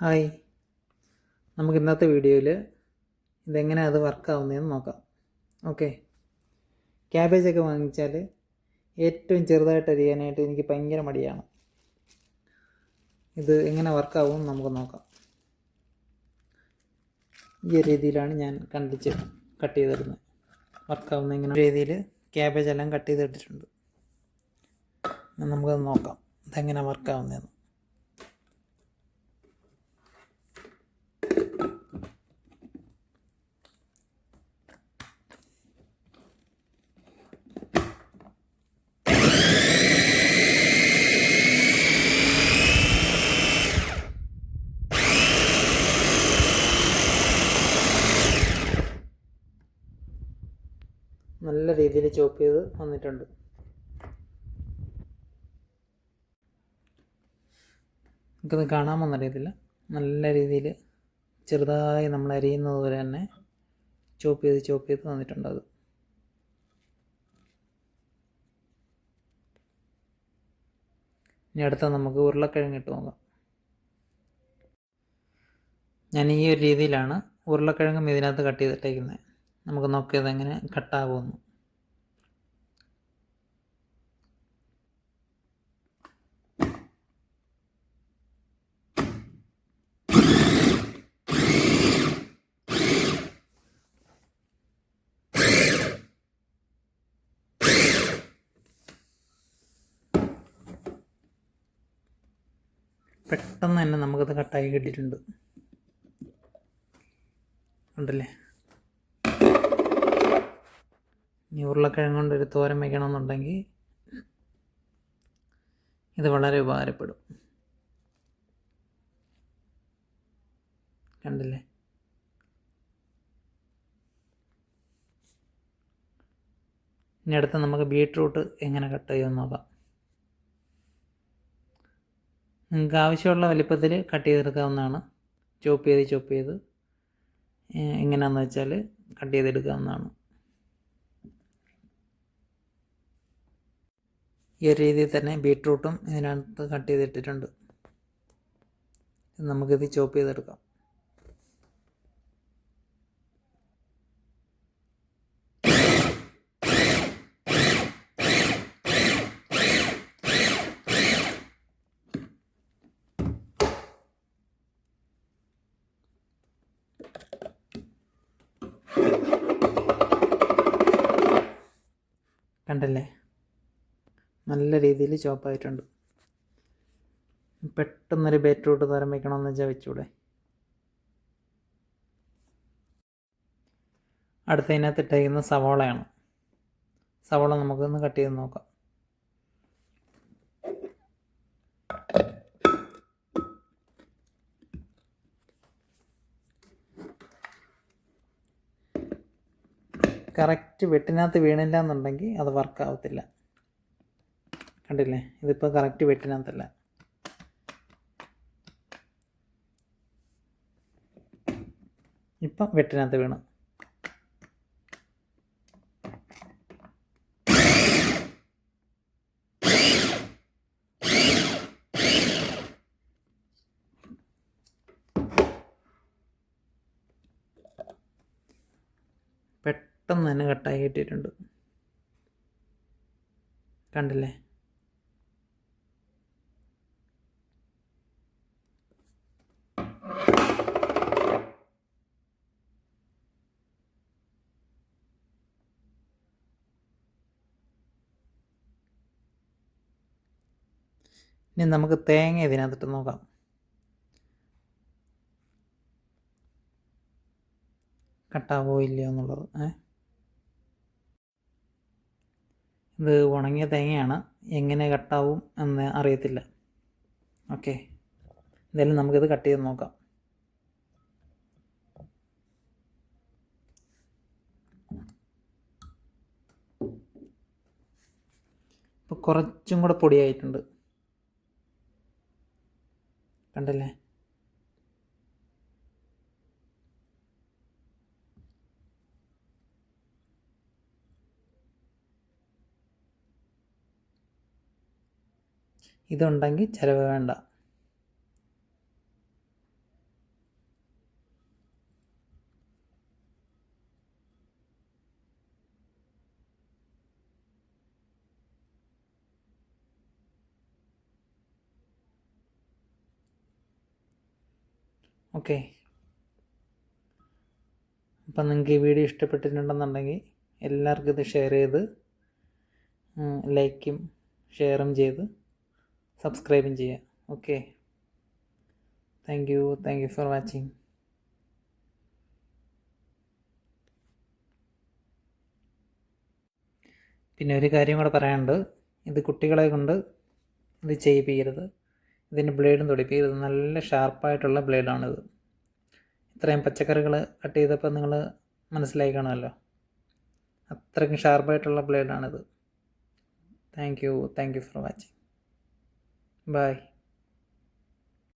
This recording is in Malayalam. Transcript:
ഹായ്. നമുക്ക് ഇന്നത്തെ വീഡിയോയിൽ ഇതെങ്ങനെ അത് വർക്കാവുന്നതെന്ന് നോക്കാം. ഓക്കെ. ക്യാബേജൊക്കെ വാങ്ങിച്ചാൽ ഏറ്റവും ചെറുതായിട്ട് അരിയാനായിട്ട് എനിക്ക് ഭയങ്കര മടിയാണ്. ഇത് എങ്ങനെ വർക്കാവും നമുക്ക് നോക്കാം. ഈ രീതിയിലാണ് ഞാൻ കണ്ടിച്ച് കട്ട് ചെയ്തിടുന്നത് വർക്കാവുന്ന ഇങ്ങനെ രീതിയിൽ ക്യാബേജ് എല്ലാം കട്ട് ചെയ്തിട്ടിട്ടുണ്ട് നമുക്കത് നോക്കാം. ഇതെങ്ങനെ വർക്കാവുന്നതെന്ന് നല്ല രീതിയിൽ ചോപ്പ് ചെയ്ത് വന്നിട്ടുണ്ട്. നമുക്കത് കാണാമെന്നറിയത്തില്ല നല്ല രീതിയിൽ ചെറുതായി നമ്മൾ അരിയുന്നത് പോലെ തന്നെ ചോപ്പ് ചെയ്ത് ചോപ്പ് ചെയ്ത് വന്നിട്ടുണ്ട് അത്. ഇനി അടുത്ത നമുക്ക് ഉരുളക്കിഴങ്ങ് ഇട്ട് നോക്കാം. ഞാൻ ഈ ഒരു രീതിയിലാണ് ഉരുളക്കിഴങ്ങും ഇതിനകത്ത് കട്ട് ചെയ്തിട്ടേക്കുന്നത്. നമുക്ക് നോക്കിയത് എങ്ങനെ കട്ടാകുമെന്ന് പെട്ടെന്ന് തന്നെ നമുക്കത് കട്ടായി കിട്ടിയിട്ടുണ്ട്. ഉണ്ടല്ലേ? ഇനി ഉരുളക്കിഴങ്ങ് കൊണ്ടൊരു തോരൻ വയ്ക്കണമെന്നുണ്ടെങ്കിൽ ഇത് വളരെ ഉപകാരപ്പെടും. കണ്ടില്ലേ? ഇനി അടുത്ത് നമുക്ക് ബീട്രൂട്ട് എങ്ങനെ കട്ട് ചെയ്യുമെന്ന് നോക്കാം. നിങ്ങൾക്ക് ആവശ്യമുള്ള വലിപ്പത്തിൽ കട്ട് ചെയ്തെടുക്കാവുന്നതാണ്. ചോപ്പ് ചെയ്ത് ചോപ്പ് ചെയ്ത് എങ്ങനെയാണെന്ന് വെച്ചാൽ കട്ട് ചെയ്തെടുക്കാവുന്നതാണ്. ഈ ഒരു രീതിയിൽ തന്നെ ബീട്രൂട്ടും ഇതിനകത്ത് കട്ട് ചെയ്തിട്ടിട്ടുണ്ട്. നമുക്കിത് ചോപ്പ് ചെയ്തെടുക്കാം. കണ്ടല്ലേ? നല്ല രീതിയിൽ ചോപ്പായിട്ടുണ്ട് പെട്ടെന്നൊരു ബീറ്റ്റൂട്ട് തരം വയ്ക്കണമെന്ന് വെച്ചാൽ വെച്ചൂടെ? അടുത്തതിനകത്ത് ഇട്ടേക്കുന്ന സവോളയാണ്. സവോള നമുക്കൊന്ന് കട്ട് ചെയ്ത് നോക്കാം. കറക്റ്റ് വെട്ടിനകത്ത് വീണില്ല എന്നുണ്ടെങ്കിൽ അത് വർക്കാവത്തില്ല കണ്ടില്ലേ? ഇതിപ്പോൾ കറക്റ്റ് വെട്ടിനകത്തല്ല. ഇപ്പം വെട്ടിനകത്ത് വീണ്. പെട്ടെന്ന് തന്നെ കട്ടായി കിട്ടിയിട്ടുണ്ട്. കണ്ടില്ലേ? ഇനി നമുക്ക് തേങ്ങ ഇതിനകത്തിട്ട് നോക്കാം. കട്ടാവോ ഇല്ലയോ എന്നുള്ളത് ഇത് ഉണങ്ങിയ തേങ്ങയാണ്. എങ്ങനെ കട്ടാവും എന്ന് അറിയത്തില്ല. ഓക്കെ. എന്തായാലും നമുക്കിത് കട്ട് ചെയ്ത് നോക്കാം. ഇപ്പോൾ കുറച്ചും കൂടെ പൊടിയായിട്ടുണ്ട്. കണ്ടല്ലേ? ഇതുണ്ടെങ്കിൽ ചിലവ് വേണ്ട. ഓക്കെ. അപ്പം നിങ്ങൾക്ക് ഈ വീഡിയോ ഇഷ്ടപ്പെട്ടിട്ടുണ്ടെന്നുണ്ടെങ്കിൽ എല്ലാവർക്കും ഇത് ഷെയർ ചെയ്ത് ലൈക്കും ഷെയറും ചെയ്ത് സബ്സ്ക്രൈബും ചെയ്യുക. Okay. Thank you thank you for watching പിന്നെ ഒരു കാര്യം പറയാനുണ്ട്. ഇത് കുട്ടികളെ കൊണ്ട് ഇത് ചെയ്യിപ്പിക്കരുത്. ഇതിന്റെ ബ്ലേഡും തുടിപ്പിക്കരുത് നല്ല ഷാർപ്പായിട്ടുള്ള ബ്ലേഡാണിത്. ഇത്രയും പച്ചക്കറികൾ കട്ട് ചെയ്തപ്പോൾ നിങ്ങൾ മനസ്സിലായി കാണുമല്ലോ. അത്രയ്ക്കും ഷാർപ്പായിട്ടുള്ള ബ്ലേഡാണിത്. Thank you. Thank you for watching. Bye.